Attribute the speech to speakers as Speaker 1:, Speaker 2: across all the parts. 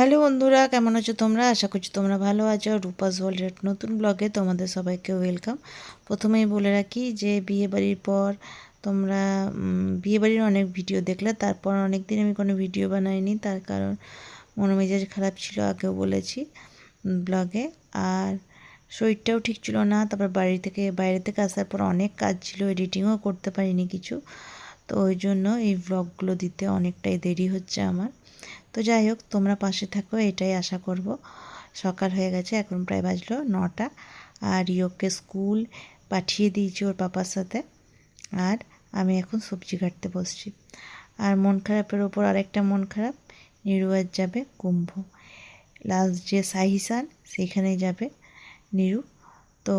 Speaker 1: Hello বন্ধুরা, কেমন আছো তোমরা? আশা করছি তোমরা ভালো আছো। রূপাস ওয়ার্ল্ডের নতুন ব্লগে তোমাদের সবাইকে ওয়েলকাম প্রথমেই বলে রাখি যে বিয়ে বাড়ির পর তোমরা বিয়ে বাড়ির অনেক ভিডিও দেখলে, তারপর অনেক দিন আমি কোনো ভিডিও বানাইনি, তার কারণ মন মেজাজ খারাপ ছিল, আগেও বলেছি ব্লগে আর শরীরটাও ঠিক ছিল না, তারপর বাড়ি থেকে, বাইরে থেকে আসার পর অনেক কাজ ছিল এডিটিংও করতে পারিনি কিছু। তো ওই জন্য এই ব্লগগুলো দিতে অনেকটাই দেরি হচ্ছে আমার। তো যাই হোক, তোমরা পাশে থাকো, এটাই আশা করব। সকাল হয়ে গেছে, এখন প্রায় বাজলো নটা। আর ইয়োকে স্কুল পাঠিয়ে দিয়েছি ওর পাপার সাথে। আর আমি এখন সবজি কাটতে বসছি। আর মন খারাপের ওপর আরেকটা মন খারাপ নিরুয়ার যাবে কুম্ভ। লাস্ট যে সাহিসান সেইখানেই যাবে নিরু। তো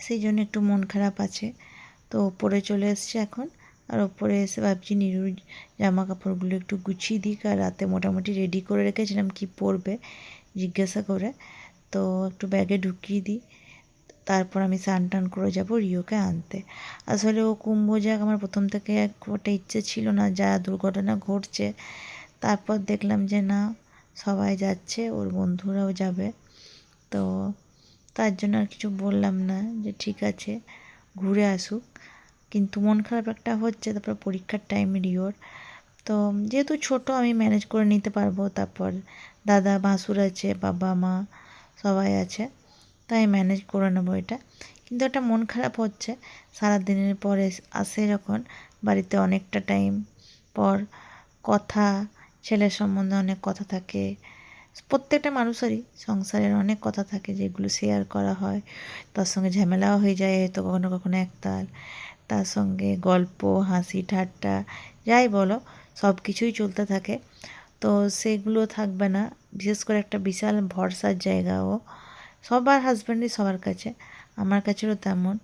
Speaker 1: সেই জন্য একটু মন খারাপ আছে। তো ওপরে চলে এসছে এখন। আর ওপরে এসে ভাবছি নিরুর জামা কাপড়গুলো একটু গুছিয়ে দিক আর রাতে মোটামুটি রেডি করে রেখেছিলাম কি পরবে জিজ্ঞাসা করে। তো একটু ব্যাগে ঢুকিয়ে দিই। তারপর আমি স্নান টান করে যাব রিওকে আনতে। আসলে ও কুম্ভ যাক, আমার প্রথম থেকে একটা ইচ্ছে ছিল না, যা দুর্ঘটনা ঘটছে। তারপর দেখলাম যে না, সবাই যাচ্ছে, ওর বন্ধুরাও যাবে। তো তার জন্য আর কিছু বললাম না যে ঠিক আছে, ঘুরে আসুক। কিন্তু মন খারাপ একটা হচ্ছে, তারপর পরীক্ষার টাইম রিওর তো যেহেতু ছোট, আমি ম্যানেজ করে নিতে পারব। তারপর দাদা ভাসুর আছে, বাবা, মা সবাই আছে, তাই ম্যানেজ করে নেব এটা। কিন্তু একটা মন খারাপ হচ্ছে সারা দিনের পরে আসে যখন বাড়িতে অনেকটা টাইম পর কথা, ছেলের সম্বন্ধে অনেক কথা থাকে। প্রত্যেকটা মানুষেরই সংসারের অনেক কথা থাকে যেগুলো শেয়ার করা হয়। তার সঙ্গে ঝামেলাও হয়ে যায়, হয়তো কখনো কখনো একতাল। তার সঙ্গে গল্প, হাসি, ঠাট্টা, যাই বলো, সব কিছুই চলতে থাকে। তো সেগুলো থাকবে না। বিশেষ করে একটা বিশাল ভরসার জায়গাও সবার হাজব্যান্ডই সবার কাছে। আমার কাছেও তেমন।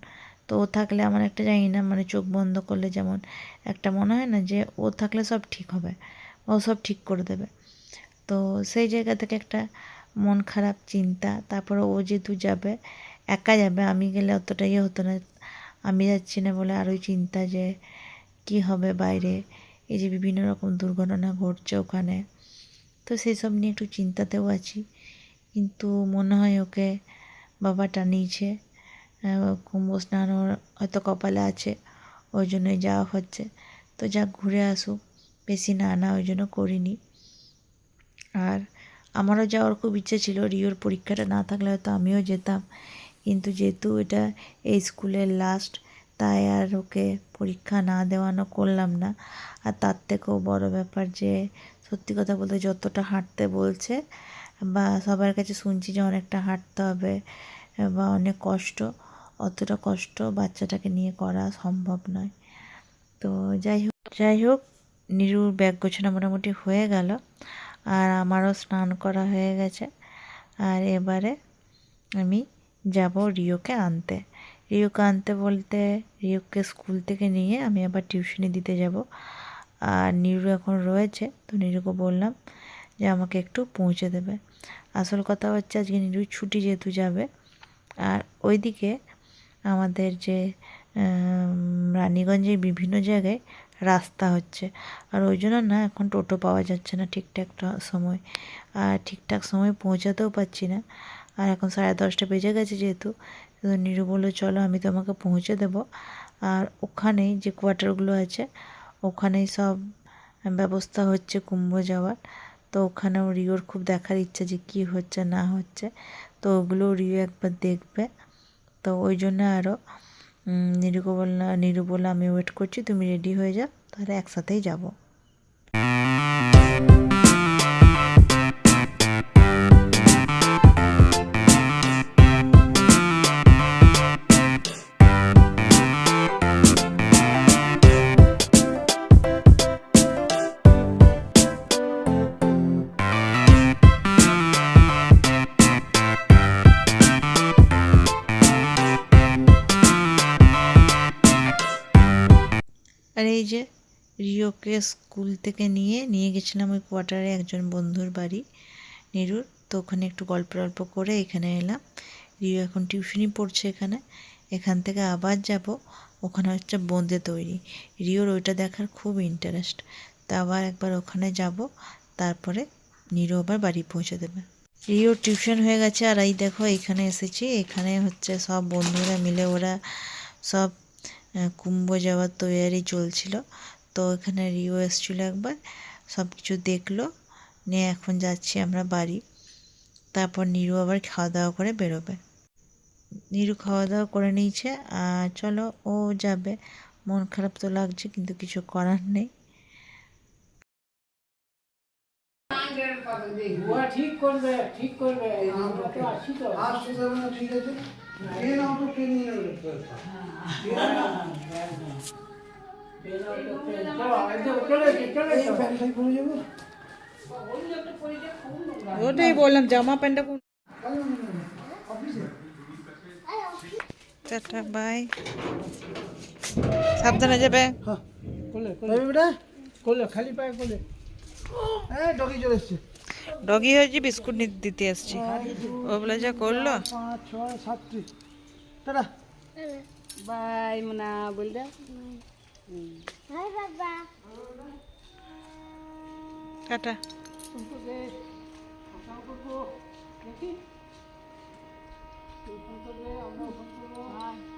Speaker 1: তো ও থাকলে আমার একটা জানি না মানে চোখ বন্ধ করলে যেমন একটা মনে হয় না যে ও থাকলে সব ঠিক হবে, ও সব ঠিক করে দেবে। তো সেই জায়গা থেকে একটা মন খারাপ, চিন্তা, তারপরে ও যেহেতু যাবে, একা যাবে, আমি গেলে অতটা ইয়ে হতো না। আমি যাচ্ছি না বলে আরোই চিন্তা যে কি হবে বাইরে। এই যে বিভিন্ন রকম দুর্ঘটনা ঘটছে ওখানে। তো সেই সব নিয়ে একটু চিন্তাতেও আছি। কিন্তু মনে হয় ওকে বাবা টানিয়েছে। কুম্ভ স্নান ওর হয়তো কপালে আছে, ওই জন্যই যাওয়া হচ্ছে। তো যা ঘুরে আসুক। বেশি না না, ওই জন্য করিনি। আর আমারও যাওয়ার খুব ইচ্ছে ছিল, রিওর পরীক্ষাটা না থাকলে হয়তো আমিও যেতাম। কিন্তু যেহেতু এটা এই স্কুলের লাস্ট তাই আর ওকে পরীক্ষা না দেওয়ানো করলাম না। আর তার থেকেও বড় ব্যাপার যে, সত্যি কথা বলতে যতটা হাঁটতে বলছে, বা সবার কাছে শুনছি যে অনেকটা হাঁটতে হবে, বা অনেক কষ্ট, অতটা কষ্ট বাচ্চাটাকে নিয়ে করা সম্ভব নয়। তো যাই হোক যাই হোক, নিরুর ব্যাগ গোছানো মোটামুটি হয়ে গেল, আর আমারও স্নান করা হয়ে গেছে। আর এবারে আমি যাব রিওকে আনতে। রিওকে আনতে বলতে রিওকে স্কুল থেকে নিয়ে আমি আবার টিউশনি দিতে যাব। আর নিরু এখন রয়েছে, তো নিরুকে বললাম যে আমাকে একটু পৌঁছে দেবে। আসল কথা হচ্ছে আজকে নিরু ছুটি যেহেতু যাবে, আর ওইদিকে আমাদের যে রানীগঞ্জের বিভিন্ন জায়গায় রাস্তা হচ্ছে। আর ওই জন্য না এখন টোটো পাওয়া যাচ্ছে না ঠিকঠাক সময়। আর ঠিকঠাক সময় পৌঁছাতেও পারছি না। আর এখন সাড়ে দশটা বেজে গেছে যেহেতু নিরু বলল, চলো আমি তোমাকে পৌঁছে দেবো। আর ওখানেই যে কোয়ার্টারগুলো আছে, ওখানেই সব ব্যবস্থা হচ্ছে কুম্ভ যাওয়ার। তো ওখানেও রিওর খুব দেখার ইচ্ছা যে কী হচ্ছে, না হচ্ছে। তো ওগুলো রিও একবার দেখবে। তো ওই জন্য আরও নিরুকে বললাম নিরু বলল, আমি ওয়েট করছি, তুমি রেডি হয়ে যাও, তাহলে একসাথেই যাব। আর এই যে রিওকে স্কুল থেকে নিয়ে নিয়ে গেছিলাম ওই কোয়ার্টারে একজন বন্ধুর বাড়ি, নিরুর। তো ওখানে একটু গল্প টল্প করে এখানে এলাম। রিও এখন টিউশনই পড়ছে এখানে। এখান থেকে আবার যাব। ওখানে হচ্ছে বোঁদে তৈরি। রিওর ওইটা দেখার খুব ইন্টারেস্ট তা আবার একবার ওখানে যাব। তারপরে নিরু আবার বাড়ি পৌঁছে দেবে। রিও টিউশন হয়ে গেছে। আর এই দেখো, এখানে এসেছি। এখানে হচ্ছে সব বন্ধুরা মিলে ওরা সব কুম্ভ যাওয়ার তৈয়ারি চলছিল। তো এখানে রিও এসেছিল একবার সব কিছু দেখল নিয়ে এখন যাচ্ছি আমরা বাড়ি। তারপর নিরু আবার খাওয়া দাওয়া করে বেরোবে। নিরু খাওয়া দাওয়া করে নিয়েছে আর চলো ও যাবে। মন খারাপ তো লাগছে কিন্তু কিছু করার নেই।
Speaker 2: ঠিক করবে ঠিক করবে। আমরা তো আছি তো।
Speaker 3: আসতে যাবে না ঠিক আছে।
Speaker 2: ওটাই বললাম, জামা প্যান্টটা কোন
Speaker 1: টাটা, বাই। সাবধানে যাবে।
Speaker 2: খালি
Speaker 3: ডগি চলে
Speaker 1: হয়েছে, বিস্কুট দিতে আসছি। ও বলে, যা করল।
Speaker 3: बाय मना बोल दे
Speaker 2: हाय बाबा टाटा तुमको
Speaker 1: दे
Speaker 2: हमको को देखी तुमको दे हमको को हाय